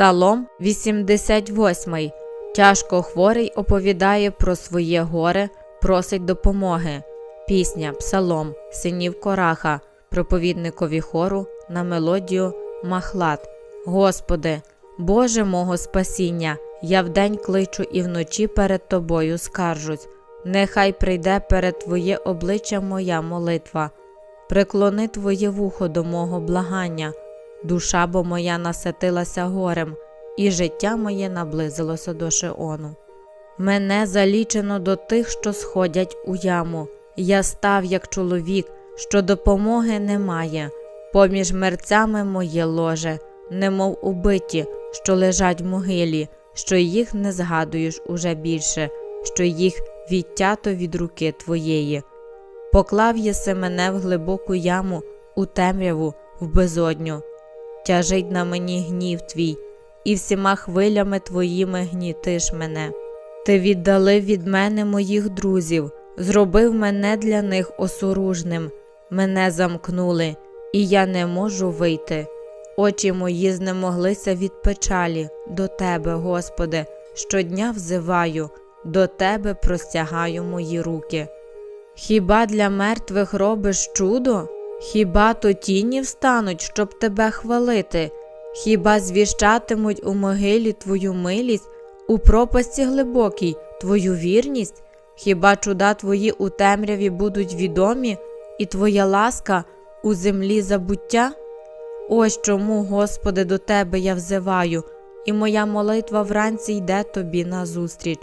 Псалом 88. Тяжко хворий оповідає про своє горе, просить допомоги. Пісня Псалом синів Кораха, проповідникові хору на мелодію Махлад. Господи, Боже мого спасіння, я вдень кличу і вночі перед Тобою скаржусь. Нехай прийде перед Твоє обличчя моя молитва. Приклони Твоє вухо до мого благання. Душа бо моя наситилася горем, і життя моє наблизилося до Шеону. Мене залічено до тих, що сходять у яму. Я став як чоловік, що допомоги немає. Поміж мерцями моє ложе, немов убиті, що лежать в могилі, що їх не згадуєш уже більше, що їх відтято від руки твоєї. Поклав єси мене в глибоку яму, у темряву, в безодню. Тяжить на мені гнів твій, і всіма хвилями твоїми гнітиш мене. Ти віддалив від мене моїх друзів, зробив мене для них осоружним, мене замкнули, і я не можу вийти. Очі мої знемоглися від печалі до Тебе, Господи, щодня взиваю, до Тебе простягаю мої руки. Хіба для мертвих робиш чудо? Хіба то тіні встануть, щоб тебе хвалити? Хіба звіщатимуть у могилі твою милість, у пропасті глибокій твою вірність? Хіба чуда твої у темряві будуть відомі, і твоя ласка у землі забуття? Ось чому, Господи, до Тебе я взиваю, і моя молитва вранці йде тобі назустріч.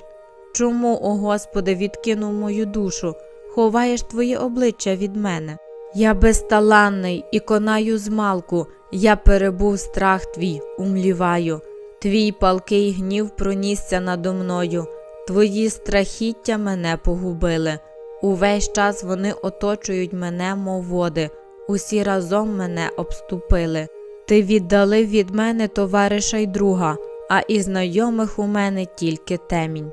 Чому, о Господи, відкинув мою душу, ховаєш Твоє обличчя від мене? Я безталанний і конаю змалку, я перебув страх твій, умліваю. Твій палкий гнів пронісся надо мною, твої страхіття мене погубили. Увесь час вони оточують мене, мов води, усі разом мене обступили. Ти віддалив від мене товариша й друга, а із знайомих у мене тільки темінь.